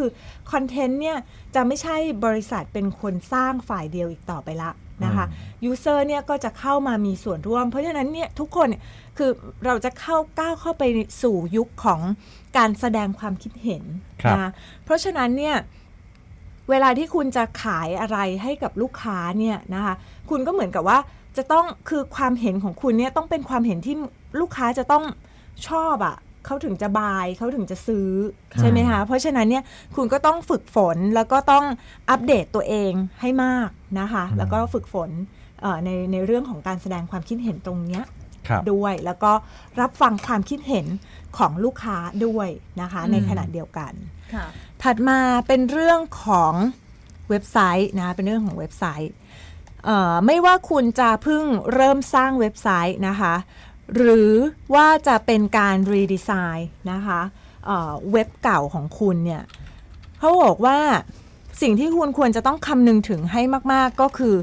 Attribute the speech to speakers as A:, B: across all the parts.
A: คือคอนเทนต์เนี่ยจะไม่ใช่บริษัทเป็นคนสร้างฝ่ายเดียวอีกต่อไปละนะคะยูเซอร์เนี่ยก็จะเข้ามามีส่วนร่วม เพราะฉะนั้นเนี่ยทุกคนเนี่ยคือเราจะเข้าก้าวเข้าไปสู่ยุคของการแสดงความคิดเห็น
B: ครับ
A: นะเพราะฉะนั้นเนี่ยเวลาที่คุณจะขายอะไรให้กับลูกค้าเนี่ยนะคะคุณก็เหมือนกับว่าจะต้องคือความเห็นของคุณเนี่ยต้องเป็นความเห็นที่ลูกค้าจะต้องชอบอะ่ะ เขาถึงจะบายเขาถึงจะซื้อใช่ไหมคะเพราะฉะนั้นเนี่ยคุณก็ต้องฝึกฝนแล้วก็ต้องอัปเดตตัวเองให้มากนะคะ แล้วก็ฝึกฝนเอ่อในในเรื่องของการแสดงความคิดเห็นตรงเนี้ย
B: ครับ
A: ด้วยแล้วก็รับฟังความคิดเห็นของลูกค้าด้วยนะคะในขณะเดียวกัน
C: ค่ะ
A: ถัดมาเป็นเรื่องของเว็บไซต์นะคะเป็นเรื่องของเว็บไซต์เอ่อไม่ว่าคุณจะเพิ่งเริ่มสร้างเว็บไซต์นะคะ หรือว่าจะเป็นการรีดีไซน์นะคะเอ่อเว็บเก่าของคุณเนี่ยเขาบอกว่าสิ่งที่คุณควรจะต้องคำนึงถึงให้มาก ๆ ก็คือ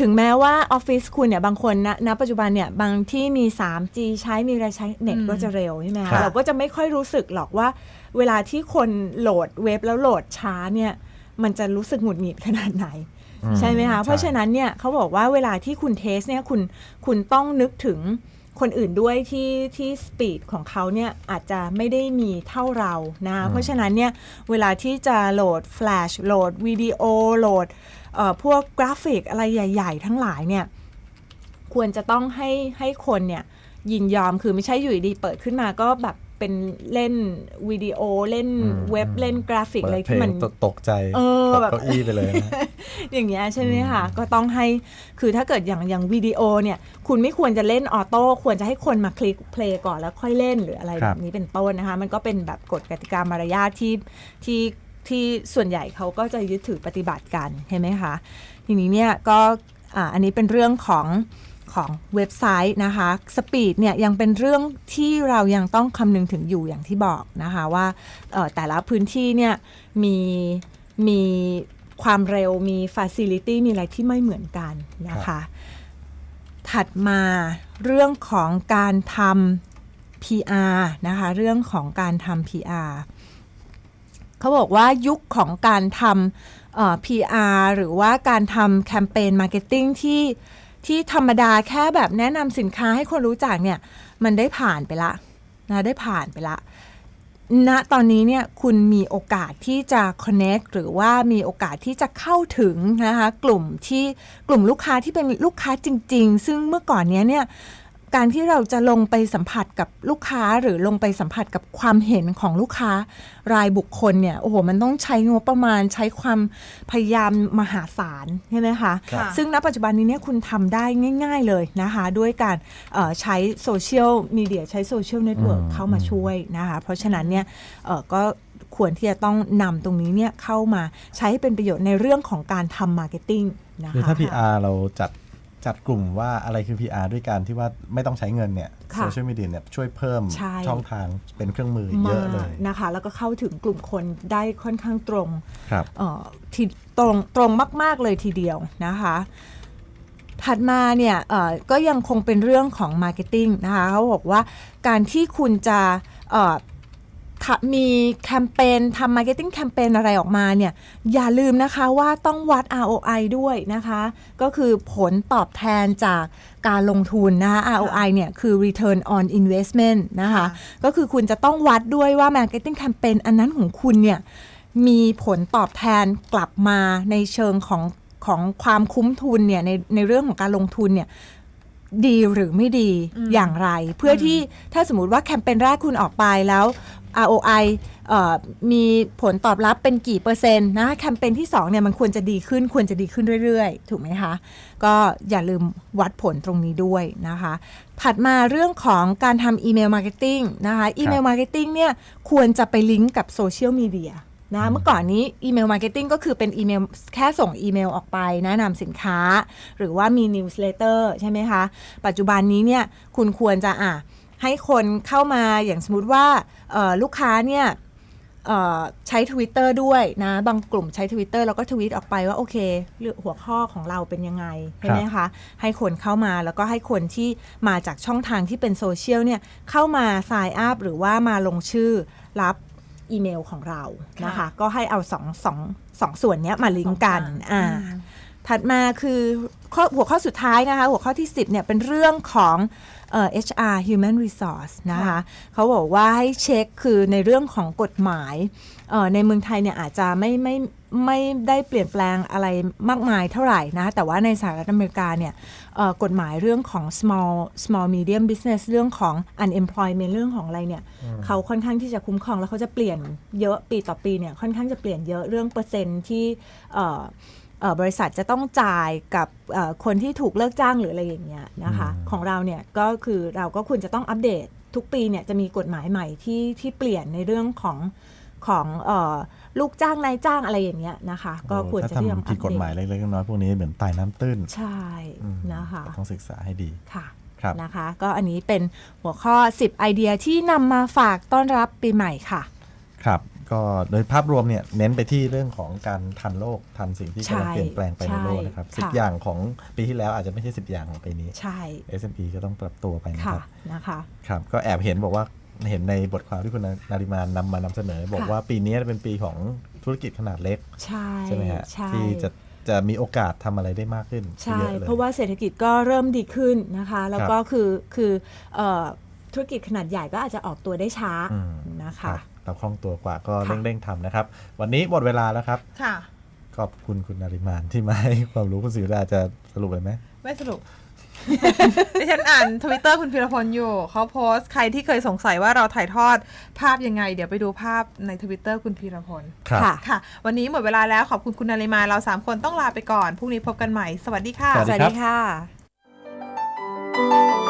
A: ถึงแม้ว่าออฟฟิศคุณเนี่ยบางคนณณปัจจุบันเนี่ยบางที่มี 3G ใช้มีอะไรใช้เน็ต
C: อืม
A: ก็จะเร็วใช่ไหม
B: ครั
A: คะ
B: บ
A: เราก็จะไม่ค่อยรู้สึกหรอกว่า เวลาที่คนโหลดเว็บแล้วโหลดช้าเนี่ยมันจะรู้สึกหงุดหงิดขนาดไหน
B: อืม
A: ใช่ไหมคะ
B: ใช่
A: เพราะฉะนั้นเนี่ยเขาบอกว่าเวลาที่คุณเทสเนี่ยคุณคุณต้องนึกถึง คนอื่นด้วยที่ที่สปีดของเขาเนี่ยอาจจะไม่ได้มีเท่าเรานะเพราะฉะนั้นเนี่ยเวลาที่จะโหลดแฟลชโหลดวิดีโอโหลดเอ่อพวกกราฟิกอะไรใหญ่ ๆ ทั้งหลายเนี่ยควรจะต้องให้ให้คนเนี่ยยินยอมคือไม่ใช่อยู่ดีๆเปิดขึ้นมาก็แบบ เป็นเล่นวิดีโอเล่น
B: อืม
A: เว็บเล่นกราฟิก
B: เปิ
A: อะไร
B: ดเพล
A: ที่
B: ง
A: มัน
B: ตกตกใจ
A: เออ
B: ตก
A: แบบ
B: เก้าอี้ไปเลยนะ
A: อย่างเงี้ยใช่ไหมคะก็ต้องให้คือถ้าเกิดอย่างอย่างวิดีโอเนี่ย คุณไม่ควรจะเล่นออโต้ควรจะให้คนมาคลิกเพลย์ก่อนแล้วค่อยเล่นหรืออะไร
B: ค
A: แบ
B: รับบ
A: นี้เป็นต้นนะคะ มันก็เป็นแบบกฎกติกามารยาทที่ที่ที่ส่วนใหญ่เขาก็จะยึดถือปฏิบัติกันเห็นไหมคะทีนี้เนี่ยก็อ่าอันนี้เป็นเรื่องของ ของเว็บไซต์นะคะสปีดเนี่ยยังเป็นเรื่องที่เรายังต้องคำนึงถึงอยู่อย่างที่บอกนะคะว่าเอ่อแต่ละพื้นที่เนี่ยมีมีความเร็วมีฟ a ซิลิตี้มีอะไรที่ไม่เหมือนกันนะคะ ถัดมาเรื่องของการทำ PR นะคะ เรื่องของการทำ PR เขาบอกว่ายุคของการทำเอ่อ PR หรือว่าการทำแคมเปญมาร์เก็ตติ้งที่ ที่ธรรมดาแค่แบบแนะนำสินค้าให้คนรู้จักเนี่ย มันได้ผ่านไปละนะได้ผ่านไปละณตอนนี้เนี่ยคุณมีโอกาสที่จะ connect หรือว่ามีโอกาสที่จะเข้าถึงนะคะกลุ่มที่กลุ่มลูกค้าที่เป็นลูกค้าจริง ๆ ซึ่งเมื่อก่อนเนี้ยเนี่ย การที่เราจะลงไปสัมผัสกับลูกค้าหรือลงไปสัมผัสกับความเห็นของลูกค้ารายบุคคลเนี่ยโอ้โหมันต้องใช้งบประมาณใช้ความพยายามมหาศาลใช่ไหมคะ
C: ค่ะ
A: ซึ่งณปัจจุบันนี้เนี่ยคุณทำได้ง่าย ๆเลยนะคะ ด้วยการเอ่อใช้โซเชียลมีเดียใช้โซเชียลเน็ตเวิร์ก
B: อืม
A: เข้ามาช่วยนะคะ เพราะฉะนั้นเนี่ยเอ่อก็ควรที่จะต้องนำตรงนี้เนี่ยเข้ามาใช้ให้เป็นประโยชน์ในเรื่องของการทำมาร์เก็ตติ้งนะคะ
B: คือถ้า PR เราจัด จัดกลุ่มว่าอะไรคือ PR ด้วยการที่ว่าไม่ต้องใช้เงินเนี่ย
A: ค่ะ
B: โซเชียลมีเดียเนี่ยช่วยเพิ่ม
A: ใช่
B: ช่องทางเป็นเครื่องมือเยอะเลย
A: มากนะคะ แล้วก็เข้าถึงกลุ่มคนได้ค่อนข้างตรง
B: ครับ
A: เอ่อที่ตรงตรงมาก ๆ เลยทีเดียวนะคะ ถัดมาเนี่ยเอ่อก็ยังคงเป็นเรื่องของ Marketing นะคะเขาบอกว่าการที่คุณจะเอ่อทะ มีแคมเปญทำ Marketing แคมเปญอะไรออกมาเนี่ย อย่าลืมนะคะว่าต้องวัด ROI ด้วยนะคะ ก็คือผลตอบแทนจากการลงทุนนะคะ ROI เนี่ยคือ Return on Investment นะคะ
C: ค่ะ
A: ก็คือคุณจะต้องวัดด้วยว่า Marketing Campaign อันนั้นของคุณเนี่ย มีผลตอบแทนกลับมาในเชิงของของความคุ้มทุนเนี่ยในในเรื่องของการลงทุนเนี่ยดีหรือไม่ดีอย่างไร เพื่อที่ถ้าสมมติว่าแคมเปญแรกคุณออกไปแล้ว ROI เอ่อมีผลตอบรับเป็นกี่เปอร์เซ็นต์นะแคมเปญที่2เนี่ยมันควรจะดีขึ้นควรจะดีขึ้นเรื่อยๆ ถูกไหมคะ ก็อย่าลืมวัดผลตรงนี้ด้วยนะคะ ถัดมาเรื่องของการทำอีเมลมาร์เก็ตติ้งนะคะอีเมลมาร์เก็ตติ้งเนี่ยควรจะไปลิงก์กับโซเชียลมีเดียนะเมื่อก่อนนี้อีเมลมาร์เก็ตติ้งก็คือเป็นอีเมลแค่ส่งอีเมลออกไปแนะนำสินค้า หรือว่ามีนิวส์เลเตอร์ใช่ไหมคะ ปัจจุบันนี้เนี่ยคุณควรจะอะ ให้คนเข้ามาอย่างสมมติว่าเอ่อลูกค้าเนี่ยเอ่อใช้ Twitter ด้วยนะ บางกลุ่มใช้ Twitter แล้วก็ทวีตออกไปว่า โอเคเรื่องหัวข้อของเราเป็นยังไง ใช่ไหมคะ ให้คนเข้ามาแล้วก็ให้คนที่มาจากช่องทางที่เป็นโซเชียลเนี่ยเข้ามา sign up หรือว่ามาลงชื่อรับอีเมลของเรานะคะ
C: ค่ะ
A: ก็ให้เอาสองสองสองส่วนเนี้ยมาลิงก์กัน
C: สองทาง
A: อ่า
C: อืม
A: ถัดมาคือ ข้อหัวข้อสุดท้ายนะคะ หัวข้อที่ 10เนี่ยเป็นเรื่องของเอ่อ HR Human Resource นะคะ
C: ค่ะ
A: เขาบอกว่าให้เช็คคือในเรื่องของกฎหมายเอ่อในเมืองไทยเนี่ยอาจจะไม่ไม่ไม่ได้เปลี่ยนแปลงอะไรมากมายเท่าไหร่นะ แต่ว่าในสหรัฐอเมริกาเนี่ยเอ่อกฎหมายเรื่องของ small small medium business เรื่องของ unemployment เรื่องของอะไรเนี่ยเขาค่อนข้างที่จะคุ้มครองแล้วเขาจะเปลี่ยนเยอะปีต่อปีเนี่ยค่อนข้างจะเปลี่ยนเยอะเรื่องเปอร์เซ็นต์ที่เอ่อเอ่อ บริษัทจะต้องจ่ายกับเอ่อคนที่ถูกเลิกจ้างหรืออะไรอย่างเงี้ยนะคะ
B: อืม
A: ของเราเนี่ยก็คือเราก็ควรจะต้องอัปเดต ทุกปีเนี่ยจะมีกฎหมายใหม่ที่ที่เปลี่ยนในเรื่องของของเอ่อลูกจ้างนายจ้างอะไรอย่างเงี้ยนะคะ ก็ควรจะ
B: ถ้า
A: ที่ต้อง
B: ทำ
A: อั
B: ผิด
A: ป
B: กฎ
A: เด
B: หมาย
A: ต
B: เล็กๆน้อยๆพวกนี้เหมือนตายน้ำตื้น
A: ใช่
B: อืม
A: นะคะ
B: ต้องศึกษาให้ดี
A: ค่ะ
B: ครับ
A: นะคะ ก็อันนี้เป็นหัวข้อ 10 ไอเดียที่นำมาฝากต้อนรับปีใหม่ค่ะ
B: ครับ ก็โดยภาพรวมเนี่ยเน้นไปที่เรื่องของการทันโลกทันสิ่งที่กำลัง
A: ใช่
B: เปลี่ยนแปลงไปในโลกนะครับ
A: ใช่
B: สิบ
A: ค่ะ
B: อย่างของปีที่แล้วอาจจะไม่ใช่สิบอย่างของปีนี้
A: ใช่
B: S&P ก็ต้องปรับตัวไปนะค
A: ค่ะ
B: รับ
A: นะคะ
B: ครับก็แอบเห็นบอกว่าเห็นในบทความที่คุณนาริมานนำมานำเสนอ บอก
A: ค่ะ
B: ว่าปีนี้เป็นปีของธุรกิจขนาดเล็ก
A: ใช่
B: ใช่ไหมฮะ
A: ใช่
B: ที่จะจะมีโอกาสทำอะไรได้มากขึ้น
A: ใช่
B: เยอะเลย
A: เพราะว่าเศรษฐกิจก็เริ่มดีขึ้นนะคะ แล้วก็คือคือเอ่อธุรกิจขนาดใหญ่ก็อาจจะออกตัวได้ช้า
B: อืม
A: นะคะ
B: รับ เราคล่องตัวกว่าก็
A: ค่ะ
B: เร่งๆทำนะครับ วันนี้หมดเวลาแล้วครับ
C: ค่ะ
B: ขอบคุณคุณนาริมานที่มาให้ความรู้คุณศิวดาจะสรุปเลยไหม
C: ไม่สรุปดิฉันอ่านทวิตเตอร์คุณพีรพลอยู่เขาโพสต์ใครที่เคยสงสัยว่าเราถ่ายทอดภาพยังไง เดี๋ยวไปดูภาพในทวิตเตอร์คุณพีรพล
B: ครับ
A: ค่ะ
C: ค่ะ วันนี้หมดเวลาแล้วขอบคุณคุณนาริมาเราสามคนต้องลาไปก่อนพรุ่งนี้พบกันใหม่ สวัสดีค่ะ
B: สวัส
A: ส
B: ดี
A: วัส
B: ครับ
A: ดีค่ะ